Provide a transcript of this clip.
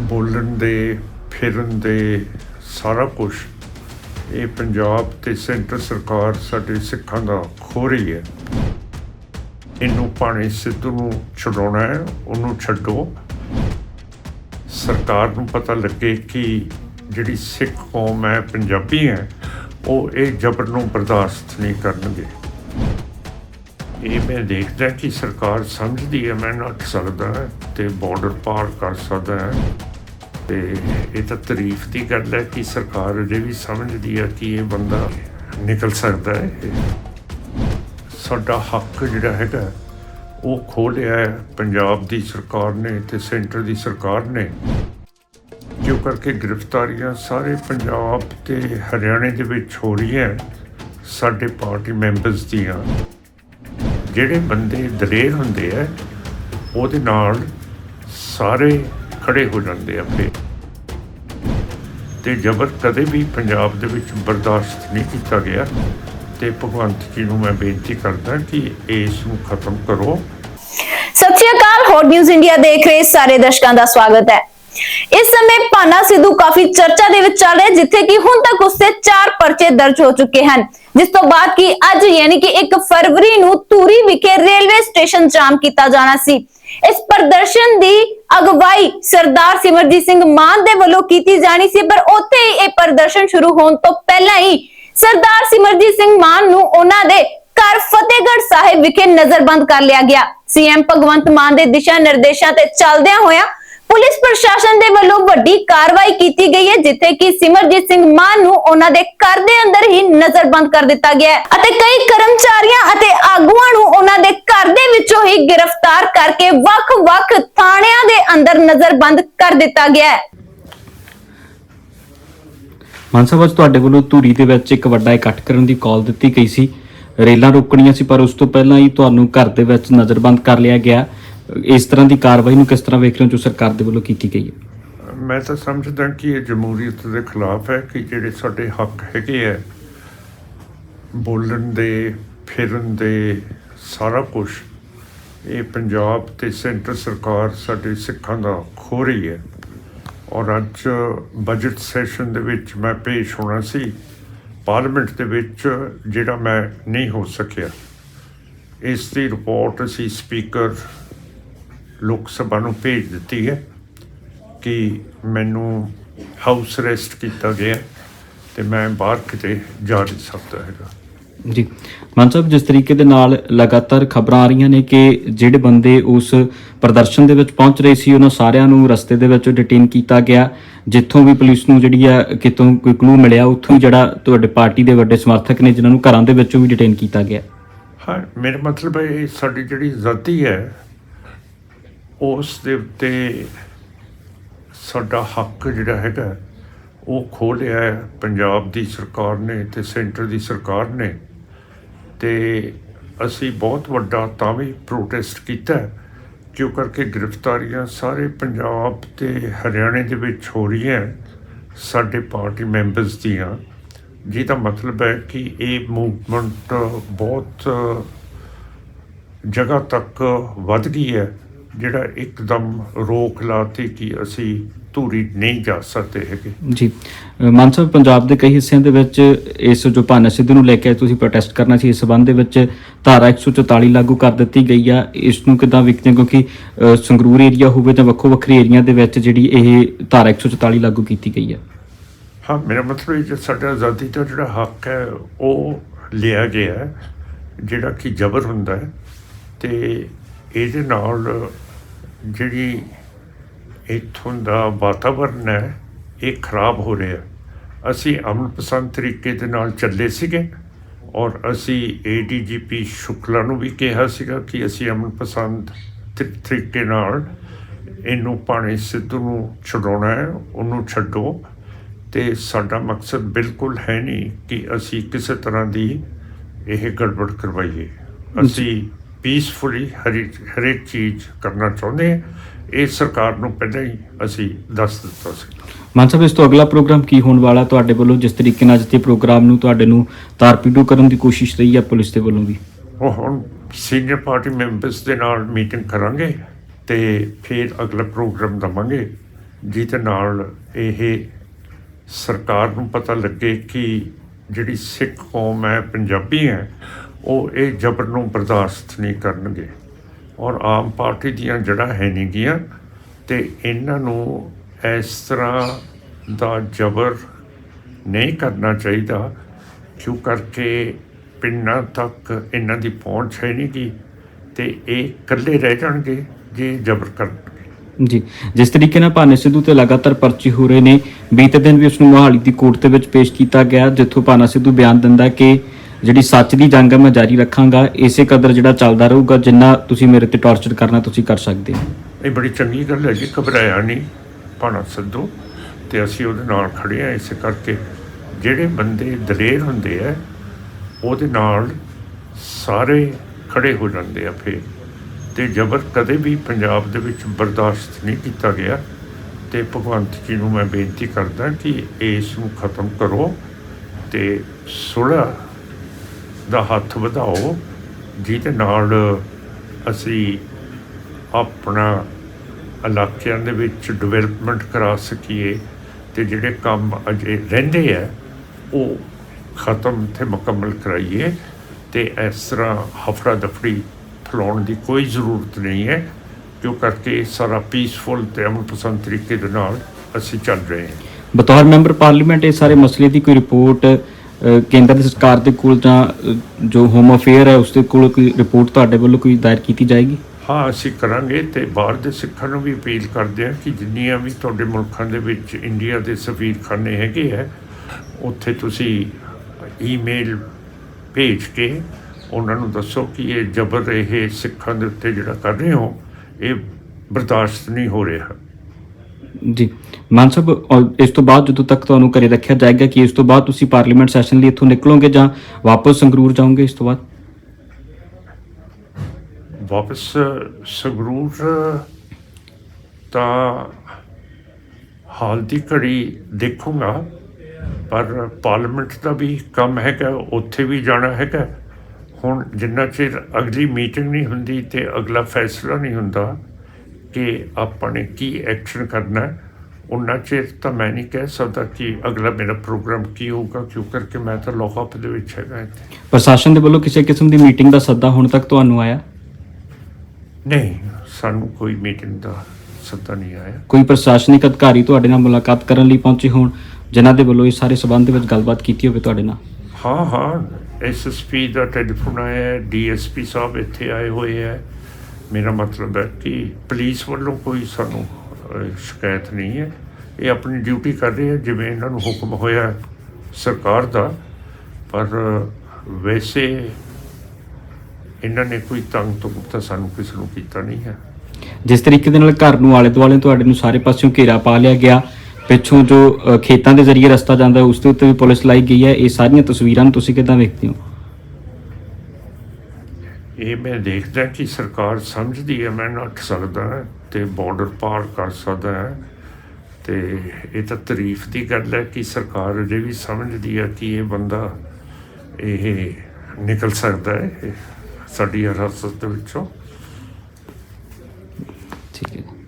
ਬੋਲਣ ਦੇ, ਫਿਰਨ ਦੇ ਸਾਰਾ ਕੁਝ ਇਹ ਪੰਜਾਬ ਤੇ ਸੈਂਟਰ ਸਰਕਾਰ ਸਾਡੇ ਸਿੱਖਾਂ ਦਾ ਖੋ ਰਹੀ ਹੈ। ਇਹਨੂੰ ਪਾਣੀ ਸਿੱਧੂ ਨੂੰ ਛਡਾਉਣਾ ਹੈ, ਉਹਨੂੰ ਛੱਡੋ। ਸਰਕਾਰ ਨੂੰ ਪਤਾ ਲੱਗੇ ਕਿ ਜਿਹੜੀ ਸਿੱਖ ਕੌਮ ਹੈ, ਪੰਜਾਬੀ ਹੈ, ਉਹ ਇਹ ਜ਼ਬਰ ਨੂੰ ਬਰਦਾਸ਼ਤ ਨਹੀਂ ਕਰਨਗੇ। ਇਹ ਮੈਂ ਦੇਖਦਾ ਕਿ ਸਰਕਾਰ ਸਮਝਦੀ ਹੈ, ਮੈਂ ਨੱਠ ਸਕਦਾ ਹੈ ਤੇ ਬਾਰਡਰ ਪਾਰ ਕਰ ਸਕਦਾ ਹੈ। ਤੇ ਇਹ ਤਾਂ ਤਾਰੀਫ ਦੀ ਗੱਲ ਹੈ ਕਿ ਸਰਕਾਰ ਅਜੇ ਵੀ ਸਮਝਦੀ ਹੈ ਕਿ ਇਹ ਬੰਦਾ ਨਿਕਲ ਸਕਦਾ ਹੈ। ਸਾਡਾ ਹੱਕ ਜਿਹੜਾ ਹੈਗਾ, ਉਹ ਖੋਹ ਪੰਜਾਬ ਦੀ ਸਰਕਾਰ ਨੇ ਤੇ ਸੈਂਟਰ ਦੀ ਸਰਕਾਰ ਨੇ ਜੋ ਕਰਕੇ ਗ੍ਰਿਫਤਾਰੀਆਂ ਸਾਰੇ ਪੰਜਾਬ ਤੇ ਹਰਿਆਣੇ ਦੇ ਵਿੱਚ ਹੋ ਰਹੀਆਂ ਸਾਡੇ ਪਾਰਟੀ ਮੈਂਬਰਸ ਦੀਆਂ। ਜਿਹੜੇ ਬੰਦੇ ਦਲੇਰ ਹੁੰਦੇ ਆ ਉਹਦੇ ਨਾਲ ਸਾਰੇ ਖੜੇ ਹੋ ਜਾਂਦੇ ਆ ਤੇ ਜ਼ਬਰ ਕਦੇ ਵੀ ਪੰਜਾਬ ਦੇ ਵਿੱਚ ਬਰਦਾਸ਼ਤ ਨਹੀਂ ਕੀਤਾ ਗਿਆ। ਤੇ ਭਗਵੰਤ ਜੀ ਨੂੰ ਮੈਂ ਬੇਨਤੀ ਕਰਦਾ ਕਿ ਇਸ ਨੂੰ ਖਤਮ ਕਰੋ। ਸਤਿ ਸ਼੍ਰੀ ਅਕਾਲ ਹੌਟ ਨਿਊਜ਼ ਇੰਡੀਆ ਦੇਖ ਰਹੇ ਸਾਰੇ ਦਰਸ਼ਕਾਂ ਦਾ ਸਵਾਗਤ ਹੈ। ਇਸ ਸਮੇਂ ਪਾਨਾ ਸਿੱਧੂ ਕਾਫੀ ਚਰਚਾ ਦੇ ਵਿੱਚ ਚੱਲ ਰਿਹਾ ਜਿੱਥੇ ਕਿ ਹੁਣ ਤੱਕ ਉਸ ਤੇ 4 ਪਰਚੇ ਦਰਜ ਹੋ ਚੁੱਕੇ ਹਨ। ਜਿਸ ਤੋਂ ਬਾਅਦ ਕਿ ਅੱਜ ਯਾਨੀ ਕਿ 1 ਫਰਵਰੀ ਨੂੰ ਧੂਰੀ ਵਿਖੇ ਰੇਲਵੇ ਸਟੇਸ਼ਨ ਜਾਮ ਕੀਤਾ ਜਾਣਾ ਸੀ। ਇਸ ਪ੍ਰਦਰਸ਼ਨ ਦੀ ਅਗਵਾਈ ਸਰਦਾਰ ਸਿਮਰਜੀਤ ਸਿੰਘ ਮਾਨ ਦੇ ਵੱਲੋਂ ਕੀਤੀ ਜਾਣੀ ਸੀ, ਪਰ ਉੱਥੇ ਹੀ ਇਹ ਪ੍ਰਦਰਸ਼ਨ ਸ਼ੁਰੂ ਹੋਣ ਤੋਂ ਪਹਿਲਾਂ ਹੀ ਸਰਦਾਰ ਸਿਮਰਜੀਤ ਸਿੰਘ ਮਾਨ ਨੂੰ ਉਹਨਾਂ ਦੇ ਘਰ ਫਤਿਹਗੜ੍ਹ ਸਾਹਿਬ ਵਿਖੇ ਨਜ਼ਰਬੰਦ ਕਰ ਲਿਆ ਗਿਆ। ਸੀਐਮ ਭਗਵੰਤ ਮਾਨ ਦੇ ਦਿਸ਼ਾ ਨਿਰਦੇਸ਼ਾਂ ਤੇ ਚੱਲਦਿਆਂ ਹੋਇਆਂ ਪੁਲਿਸ ਪ੍ਰਸ਼ਾਸਨ ਦੇ ਵੱਲੋਂ ਵੱਡੀ ਕਾਰਵਾਈ ਕੀਤੀ ਗਈ ਹੈ, ਜਿੱਥੇ ਕਿ ਸਿਮਰਜੀਤ ਸਿੰਘ ਮਾਨ ਨੂੰ ਉਹਨਾਂ ਦੇ ਘਰ ਦੇ ਅੰਦਰ ਹੀ ਨਜ਼ਰਬੰਦ ਕਰ ਦਿੱਤਾ ਗਿਆ ਹੈ। ਅਤੇ ਕਈ ਕਰਮਚਾਰੀਆਂ ਅਤੇ ਆਗੂਆਂ ਨੂੰ ਉਹਨਾਂ ਦੇ ਹੀ ਗ੍ਰਿਫਤਾਰ ਕਰਕੇ ਵੱਖ-ਵੱਖ ਥਾਣਿਆਂ ਦੇ ਅੰਦਰ ਨਜ਼ਰਬੰਦ ਕਰ ਦਿੱਤਾ ਗਿਆ ਹੈ। ਮਾਨ ਸਾਹਿਬ ਅੱਜ ਤੁਹਾਡੇ ਵੱਲੋਂ ਧੂਰੀ ਦੇ ਵਿੱਚ ਇੱਕ ਵੱਡਾ ਇਕੱਠ ਕਰਨ ਦੀ ਕਾਲ ਦਿੱਤੀ ਗਈ ਸੀ। ਰੇਲਾਂ ਰੋਕਣੀਆਂ ਸੀ ਪਰ ਉਸ ਤੋਂ ਪਹਿਲਾਂ ਹੀ ਤੁਹਾਨੂੰ ਘਰ ਦੇ ਵਿੱਚ ਨਜ਼ਰਬੰਦ ਕਰ ਲਿਆ ਗਿਆ। ਇਸ ਤਰ੍ਹਾਂ ਦੀ ਕਾਰਵਾਈ ਨੂੰ ਕਿਸ ਤਰ੍ਹਾਂ ਵੇਖ ਰਹੇ ਹੋ ਜੋ ਸਰਕਾਰ ਦੇ ਵੱਲੋਂ ਕੀਤੀ ਗਈ ਹੈ? ਮੈਂ ਤਾਂ ਸਮਝਦਾ ਕਿ ਇਹ ਜਮਹੂਰੀਅਤ ਦੇ ਖਿਲਾਫ ਹੈ ਕਿ ਜਿਹੜੇ ਸਾਡੇ ਹੱਕ ਹੈਗੇ ਆ ਬੋਲਣ ਦੇ ਫਿਰਨ ਦੇ ਸਾਰਾ ਕੁਝ ਇਹ ਪੰਜਾਬ ਤੇ ਸੈਂਟਰ ਸਰਕਾਰ ਸਾਡੇ ਸਿੱਖਾਂ ਦਾ ਖੋ ਰਹੀ ਹੈ। ਔਰ ਅੱਜ ਬਜਟ ਸੈਸ਼ਨ ਦੇ ਵਿੱਚ ਮੈਂ ਪੇਸ਼ ਹੋਣਾ ਸੀ। ਪਾਰਲੀਮੈਂਟ ਦੇ ਵਿੱਚ ਜਿਹੜਾ ਮੈਂ ਨਹੀਂ ਹੋ ਸਕਿਆ। ਇਸ ਦੀ ਰਿਪੋਰਟ ਅਸੀਂ ਸਪੀਕਰ ਲੋਕ ਸਭਾ ਨੂੰ ਭੇਜ ਦਿੱਤੀ ਹੈ ਕਿ ਮੈਨੂੰ ਹਾਊਸ ਰੈਸਟ ਕੀਤਾ ਗਿਆ ਤੇ ਮੈਂ ਬਾਹਰ ਕਿਤੇ ਜਾ ਨਹੀਂ ਸਕਦਾ ਹੈਗਾ। ਜੀ। ਮਾਨ ਸਾਹਿਬ, ਜਿਸ ਤਰੀਕੇ ਦੇ ਨਾਲ ਲਗਾਤਾਰ ਖਬਰਾਂ ਆ ਰਹੀਆਂ ਨੇ ਕਿ ਜਿਹੜੇ ਬੰਦੇ ਉਸ ਪ੍ਰਦਰਸ਼ਨ ਦੇ ਵਿੱਚ ਪਹੁੰਚ ਰਹੇ ਸੀ, ਉਹਨਾਂ ਸਾਰਿਆਂ ਨੂੰ ਰਸਤੇ ਦੇ ਵਿੱਚ ਡਿਟੇਨ ਕੀਤਾ ਗਿਆ। ਜਿੱਥੋਂ ਵੀ ਪੁਲਿਸ ਨੂੰ ਜਿਹੜੀ ਆ ਕਿਤੋਂ ਕੋਈ ਕਲੂ ਮਿਲਿਆ, ਉੱਥੋਂ ਹੀ ਜਿਹੜਾ ਤੁਹਾਡੇ ਪਾਰਟੀ ਦੇ ਵੱਡੇ ਸਮਰਥਕ ਨੇ, ਜਿਨ੍ਹਾਂ ਨੂੰ ਘਰਾਂ ਦੇ ਵਿੱਚੋਂ ਵੀ ਡਿਟੇਨ ਕੀਤਾ ਗਿਆ। ਹਾਂ, ਮੇਰਾ ਮਤਲਬ ਹੈ, ਇਹ ਸਾਡੀ ਜਿਹੜੀ ਆਜ਼ਾਦੀ ਹੈ, ਉਸ ਦੇ ਉੱਤੇ ਸਾਡਾ ਹੱਕ ਜਿਹੜਾ ਹੈਗਾ, ਉਹ ਖੋਹ ਲਿਆ ਪੰਜਾਬ ਦੀ ਸਰਕਾਰ ਨੇ ਤੇ ਸੈਂਟਰ ਦੀ ਸਰਕਾਰ ਨੇ ਤੇ ਅਸੀਂ ਬਹੁਤ ਵੱਡਾ ਤਾਂ ਵੀ ਪ੍ਰੋਟੈਸਟ ਕੀਤਾ ਕਿਉਂ ਕਰਕੇ ਗ੍ਰਿਫਤਾਰੀਆਂ ਸਾਰੇ ਪੰਜਾਬ ਤੇ ਹਰਿਆਣੇ ਦੇ ਵਿੱਚ ਹੋ ਰਹੀਆਂ ਸਾਡੇ ਪਾਰਟੀ ਮੈਂਬਰਸ ਦੀਆਂ। ਜਿਹਦਾ ਮਤਲਬ ਹੈ ਕਿ ਇਹ ਮੂਵਮੈਂਟ ਬਹੁਤ ਜਗ੍ਹਾ ਤੱਕ ਵੱਧ ਗਈ ਹੈ। ਜਿਹੜਾ ਇੱਕਦਮ ਰੋਕ ਲਾਤੀ ਕਿ ਅਸੀਂ ਧੂਰੀ ਨਹੀਂ ਜਾ ਸਕਦੇ ਹੈਗੇ। ਜੀ ਮਾਨ ਸਾਹਿਬ ਪੰਜਾਬ ਦੇ ਕਈ ਹਿੱਸਿਆਂ ਦੇ ਵਿੱਚ ਇਸ ਜੋ ਭਾਨਾ ਸਿੱਧੂ ਨੂੰ ਲੈ ਕੇ ਤੁਸੀਂ ਪ੍ਰੋਟੈਸਟ ਕਰਨਾ ਸੀ ਇਸ ਸਬੰਧ ਦੇ ਵਿੱਚ ਧਾਰਾ 144 ਲਾਗੂ ਕਰ ਦਿੱਤੀ ਗਈ ਆ। ਇਸ ਨੂੰ ਕਿਦਾਂ ਵੇਖਦੇ ਹੋ? ਕਿਉਂਕਿ ਸੰਗਰੂਰ ਏਰੀਆ ਹੋਵੇ ਜਾਂ ਵੱਖੋ ਵੱਖਰੇ ਏਰੀਆ ਦੇ ਵਿੱਚ ਜਿਹੜੀ ਇਹ ਧਾਰਾ 144 ਲਾਗੂ ਕੀਤੀ ਗਈ ਆ। ਹਾਂ ਮੇਰਾ ਮਤਲਬ ਇਹ ਸਾਡਾ ਆਜ਼ਾਦੀ ਦਾ ਜਿਹੜਾ ਹੱਕ ਹੈ ਉਹ ਲਿਆ ਗਿਆ ਜਿਹੜਾ ਕਿ ਜ਼ਬਰ ਹੁੰਦਾ ਹੈ। ਤੇ ਇਹਦੇ ਨਾਲ ਜਿਹੜੀ ਇੱਥੋਂ ਦਾ ਵਾਤਾਵਰਨ ਹੈ, ਇਹ ਖਰਾਬ ਹੋ ਰਿਹਾ। ਅਸੀਂ ਅਮਨ ਪਸੰਦ ਤਰੀਕੇ ਦੇ ਨਾਲ ਚੱਲੇ ਸੀਗੇ ਔਰ ਅਸੀਂ ਏਡੀਜੀਪੀ ਸ਼ੁਕਲਾ ਨੂੰ ਵੀ ਕਿਹਾ ਸੀਗਾ ਕਿ ਅਸੀਂ ਅਮਨ ਪਸੰਦ ਤਰੀ- ਤਰੀਕੇ ਨਾਲ ਇਹਨੂੰ ਪਾਣੀ ਸਿੱਧੂ ਨੂੰ ਛਡਾਉਣਾ ਹੈ, ਉਹਨੂੰ ਛੱਡੋ। ਤੇ ਸਾਡਾ ਮਕਸਦ ਬਿਲਕੁਲ ਹੈ ਨਹੀਂ ਕਿ ਅਸੀਂ ਕਿਸੇ ਤਰ੍ਹਾਂ ਦੀ ਇਹ ਗੜਬੜ ਕਰਵਾਈਏ। ਅਸੀਂ ਪੀਸਫੁਲੀ ਹਰੇਕ ਹਰੇਕ ਚੀਜ਼ ਕਰਨਾ ਚਾਹੁੰਦੇ ਹਾਂ। ਇਹ ਸਰਕਾਰ ਨੂੰ ਪਹਿਲਾਂ ਹੀ ਅਸੀਂ ਦੱਸ ਦਿੱਤਾ ਸੀ। ਮਾਨ ਸਾਹਿਬ ਇਸ ਤੋਂ ਅਗਲਾ ਪ੍ਰੋਗਰਾਮ ਕੀ ਹੋਣ ਵਾਲਾ ਤੁਹਾਡੇ ਵੱਲੋਂ? ਜਿਸ ਤਰੀਕੇ ਨਾਲ ਜਿੱਤੇ ਪ੍ਰੋਗਰਾਮ ਨੂੰ ਤੁਹਾਡੇ ਨੂੰ ਤਾਰਪੀਡੋ ਕਰਨ ਦੀ ਕੋਸ਼ਿਸ਼ ਰਹੀ ਆ ਪੁਲਿਸ ਦੇ ਵੱਲੋਂ ਵੀ? ਉਹ ਹੁਣ ਸੀਨੀਅਰ ਪਾਰਟੀ ਮੈਂਬਰਸ ਦੇ ਨਾਲ ਮੀਟਿੰਗ ਕਰਾਂਗੇ ਤੇ ਫਿਰ ਅਗਲਾ ਪ੍ਰੋਗਰਾਮ ਦਵਾਂਗੇ ਜਿਹਦੇ ਨਾਲ ਇਹ ਸਰਕਾਰ ਨੂੰ ਪਤਾ ਲੱਗੇ ਕਿ ਜਿਹੜੀ ਸਿੱਖ ਕੌਮ ਹੈ ਪੰਜਾਬੀ ਹੈ ਉਹ ਇਹ ਜ਼ਬਰ ਨੂੰ ਬਰਦਾਸ਼ਤ ਨਹੀਂ ਕਰਨਗੇ। ਔਰ ਆਮ ਪਾਰਟੀ ਦੀਆਂ ਜੜ੍ਹਾਂ ਹੈ ਨਹੀਂ ਗੀਆਂ ਤੇ ਇਹਨਾਂ ਨੂੰ ਇਸ ਤਰ੍ਹਾਂ ਦਾ ਜ਼ਬਰ ਨਹੀਂ ਕਰਨਾ ਚਾਹੀਦਾ, ਕਿਉਂ ਕਰਕੇ ਪਿੰਡਾਂ ਤੱਕ ਇਹਨਾਂ ਦੀ ਪਹੁੰਚ ਹੈ ਨਹੀਂ ਗੀ ਤੇ ਇਹ ਇਕੱਲੇ ਰਹਿ ਜਾਣਗੇ ਜੇ ਜ਼ਬਰ ਕਰਨਗੇ। ਜੀ, ਜਿਸ ਤਰੀਕੇ ਨਾਲ ਭਾਨੇ ਸਿੱਧੂ ਤੇ ਲਗਾਤਾਰ ਪਰਚੇ ਹੋ ਰਹੇ ਨੇ, ਬੀਤੇ ਦਿਨ ਵੀ ਉਸ ਨੂੰ ਮੋਹਾਲੀ ਦੀ ਕੋਰਟ ਦੇ ਵਿੱਚ ਪੇਸ਼ ਕੀਤਾ ਗਿਆ, ਜਿੱਥੋਂ ਭਾਨਾ ਸਿੱਧੂ ਬਿਆਨ ਦਿੰਦਾ ਕਿ ਜਿਹੜੀ ਸੱਚ ਦੀ ਜੰਗ ਹੈ, ਮੈਂ ਜਾਰੀ ਰੱਖਾਂਗਾ। ਇਸੇ ਕਦਰ ਜਿਹੜਾ ਚੱਲਦਾ ਰਹੂਗਾ, ਜਿੰਨਾ ਤੁਸੀਂ ਮੇਰੇ ਤੇ ਟਾਰਚਰ ਕਰਨਾ, ਤੁਸੀਂ ਕਰ ਸਕਦੇ ਹੋ। ਇਹ ਬੜੀ ਚੰਗੀ ਗੱਲ ਹੈ ਜੀ, ਘਬਰਾਇਆ ਨਹੀਂ, ਭਾਣਾ ਸਿੱਧੂ। ਤੇ ਅਸੀਂ ਉਹਦੇ ਨਾਲ ਖੜੇ ਆ ਇਸੇ ਕਰਕੇ ਜਿਹੜੇ ਬੰਦੇ ਦਲੇਰ ਹੁੰਦੇ ਆ, ਉਹਦੇ ਨਾਲ ਸਾਰੇ ਖੜੇ ਹੋ ਜਾਂਦੇ ਆ ਫੇਰ। ਤੇ ਜ਼ਬਰ ਕਦੇ ਵੀ ਪੰਜਾਬ ਦੇ ਵਿੱਚ ਬਰਦਾਸ਼ਤ ਨਹੀਂ ਕੀਤਾ ਗਿਆ। ਤੇ ਭਗਵੰਤ ਜੀ ਨੂੰ ਮੈਂ ਬੇਨਤੀ ਕਰਦਾ ਕਿ ਇਸ ਨੂੰ ਖਤਮ ਕਰੋ ਤੇ ਸੁਲ੍ਹਾ ਦਾ ਹੱਥ ਵਧਾਓ, ਜਿਹਦੇ ਨਾਲ ਅਸੀਂ ਆਪਣਾ ਇਲਾਕਿਆਂ ਦੇ ਵਿੱਚ ਡਿਵੈਲਪਮੈਂਟ ਕਰਾ ਸਕੀਏ ਤੇ ਜਿਹੜੇ ਕੰਮ ਅਜੇ ਰਹਿੰਦੇ ਆ, ਉਹ ਖਤਮ ਤੇ ਮੁਕੰਮਲ ਕਰਾਈਏ ਤੇ ਇਸ ਤਰ੍ਹਾਂ ਹਫੜਾ ਦਫੜੀ ਫੈਲਾਉਣ ਦੀ ਕੋਈ ਜ਼ਰੂਰਤ ਨਹੀਂ ਹੈ ਕਿਉਂ ਕਰਕੇ ਸਾਰਾ ਪੀਸਫੁਲ ਤੇ ਅਮਨ ਪਸੰਦ ਤਰੀਕੇ ਦੇ ਨਾਲ ਅਸੀਂ ਚੱਲ ਰਹੇ ਹਾਂ। ਬਤੌਰ ਮੈਂਬਰ ਪਾਰਲੀਮੈਂਟ, ਇਹ ਸਾਰੇ ਮਸਲੇ ਦੀ ਕੋਈ ਰਿਪੋਰਟ ਕੇਂਦਰ ਦੀ ਸਰਕਾਰ ਦੇ ਕੋਲ ਜਾਂ ਜੋ ਹੋਮ ਅਫੇਅਰ ਹੈ ਉਸ ਦੇ ਕੋਲ ਕੋਈ ਰਿਪੋਰਟ ਤੁਹਾਡੇ ਵੱਲੋਂ ਕੋਈ ਦਾਇਰ ਕੀਤੀ ਜਾਏਗੀ? ਹਾਂ, ਅਸੀਂ ਕਰਾਂਗੇ ਤੇ ਬਾਹਰ ਦੇ ਸਿੱਖਾਂ ਨੂੰ ਵੀ ਅਪੀਲ ਕਰਦੇ ਹਾਂ ਕਿ ਜਿੰਨੀਆਂ ਵੀ ਤੁਹਾਡੇ ਮੁਲਕਾਂ ਦੇ ਵਿੱਚ ਇੰਡੀਆ ਦੇ ਸਫੀਰਖਾਨੇ ਹੈਗੇ ਆ ਉੱਥੇ ਤੁਸੀਂ ਈਮੇਲ ਭੇਜ ਕੇ ਉਹਨਾਂ ਨੂੰ ਦੱਸੋ ਕਿ ਇਹ ਜ਼ਬਰ ਇਹ ਸਿੱਖਾਂ ਦੇ ਉੱਤੇ ਜਿਹੜਾ ਕਰ ਰਹੇ ਹੋ, ਇਹ ਬਰਦਾਸ਼ਤ ਨਹੀਂ ਹੋ ਰਿਹਾ। ਜੀ। ਮਾਨ ਸਾਹਿਬ ਔਰ ਇਸ ਤੋਂ ਬਾਅਦ ਜਦੋਂ ਤੱਕ ਤੁਹਾਨੂੰ ਘਰੇ ਰੱਖਿਆ ਜਾਏਗਾ ਕਿ ਇਸ ਤੋਂ ਬਾਅਦ ਤੁਸੀਂ ਪਾਰਲੀਮੈਂਟ ਸੈਸ਼ਨ ਲਈ ਇੱਥੋਂ ਨਿਕਲੋਗੇ ਜਾਂ ਵਾਪਸ ਸੰਗਰੂਰ ਜਾਓਗੇ ਇਸ ਤੋਂ ਬਾਅਦ? ਵਾਪਸ ਸੰਗਰੂਰ ਤਾਂ ਹਾਲ ਦੀ ਘੜੀ ਦੇਖੂੰਗਾ, ਪਰ ਪਾਰਲੀਮੈਂਟ ਦਾ ਵੀ ਕੰਮ ਹੈਗਾ, ਉੱਥੇ ਵੀ ਜਾਣਾ ਹੈਗਾ। ਹੁਣ ਜਿੰਨਾ ਚਿਰ ਅਗਲੀ ਮੀਟਿੰਗ ਨਹੀਂ ਹੁੰਦੀ ਤੇ ਅਗਲਾ ਫੈਸਲਾ ਨਹੀਂ ਹੁੰਦਾ ਕਿ ਆਪਾਂ ਨੇ ਕੀ ਐਕਸ਼ਨ ਕਰਨਾ ਹੈ ਉਨਾ ਚਿਰ ਤਾਂ ਮੈਂ ਨਹੀਂ ਕਹਿ ਸਕਦਾ ਕਿ ਅਗਲਾ ਮੇਰਾ ਪ੍ਰੋਗਰਾਮ ਕੀ ਹੋਊਗਾ ਕਿਉਂ ਕਰਕੇ ਮੈਂ ਤਾਂ ਲੋਕਅਪ ਦੇ ਵਿੱਚ ਹੈਗਾ ਇੱਥੇ। ਪ੍ਰਸ਼ਾਸਨ ਦੇ ਵੱਲੋਂ ਕਿਸੇ ਕਿਸਮ ਦੀ ਮੀਟਿੰਗ ਦਾ ਸੱਦਾ ਹੁਣ ਤੱਕ ਤੁਹਾਨੂੰ ਆਇਆ? ਨਹੀਂ ਸਾਨੂੰ ਕੋਈ ਮੀਟਿੰਗ ਦਾ ਸੱਦਾ ਨਹੀਂ ਆਇਆ। ਕੋਈ ਪ੍ਰਸ਼ਾਸਨਿਕ ਅਧਿਕਾਰੀ ਤੁਹਾਡੇ ਨਾਲ ਮੁਲਾਕਾਤ ਕਰਨ ਲਈ ਪਹੁੰਚੇ ਹੋਣ ਜਿਨ੍ਹਾਂ ਦੇ ਵੱਲੋਂ ਇਸ ਸਾਰੇ ਸਬੰਧ ਦੇ ਵਿੱਚ ਗੱਲਬਾਤ ਕੀਤੀ ਹੋਵੇ ਤੁਹਾਡੇ ਨਾਲ? ਹਾਂ ਹਾਂ ਐਸਐਸਪੀ ਦਾ ਟੈਲੀਫੋਨ ਆਇਆ ਡੀਐਸਪੀ ਸਾਹਿਬ ਇੱਥੇ ਆਏ ਹੋਏ ਹੈ। ਮੇਰਾ ਮਤਲਬ ਹੈ ਕਿ ਪੁਲਿਸ ਵੱਲੋਂ ਕੋਈ ਸਾਨੂੰ ਸ਼ਿਕਾਇਤ ਨਹੀਂ ਹੈ। ਇਹ ਆਪਣੀ ਡਿਊਟੀ ਕਰ ਰਹੇ ਹੈ, ਜਿਵੇਂ ਇਹਨਾਂ ਨੂੰ ਹੁਕਮ ਹੋਇਆ ਸਰਕਾਰ ਦਾ। ਪਰ ਵੈਸੇ ਇਹਨਾਂ ਨੇ ਕੋਈ ਤੰਗ ਤੁੰਗ ਸਾਨੂੰ ਕਿਸੇ ਨੂੰ ਕੀਤਾ ਨਹੀਂ ਹੈ। ਜਿਸ ਤਰੀਕੇ ਦੇ ਨਾਲ ਘਰ ਨੂੰ ਆਲੇ ਦੁਆਲੇ ਤੁਹਾਡੇ ਨੂੰ ਸਾਰੇ ਪਾਸਿਓਂ ਘੇਰਾ ਪਾ ਲਿਆ ਗਿਆ, ਪਿੱਛੋਂ ਜੋ ਖੇਤਾਂ ਦੇ ਜ਼ਰੀਏ ਰਸਤਾ ਜਾਂਦਾ ਉਸ ਦੇ ਉੱਤੇ ਵੀ ਪੁਲਿਸ ਲਾਈ ਗਈ ਹੈ, ਇਹ ਸਾਰੀਆਂ ਤਸਵੀਰਾਂ ਨੂੰ ਤੁਸੀਂ ਕਿੱਦਾਂ ਵੇਖਦੇ ਹੋ? ਇਹ ਮੈਂ ਦੇਖਦਾ ਕਿ ਸਰਕਾਰ ਸਮਝਦੀ ਹੈ, ਮੈਂ ਨੱਠ ਸਕਦਾ ਤੇ ਬਾਰਡਰ ਪਾਰ ਕਰ ਸਕਦਾ ਹੈ। ਤੇ ਇਹ ਤਾਂ ਤਾਰੀਫ ਦੀ ਗੱਲ ਹੈ ਕਿ ਸਰਕਾਰ ਅਜੇ ਵੀ ਸਮਝਦੀ ਹੈ ਕਿ ਇਹ ਬੰਦਾ ਇਹ ਨਿਕਲ ਸਕਦਾ ਹੈ ਸਾਡੀ ਹਿਰਾਸਤ ਦੇ ਵਿੱਚੋਂ। ਠੀਕ ਹੈ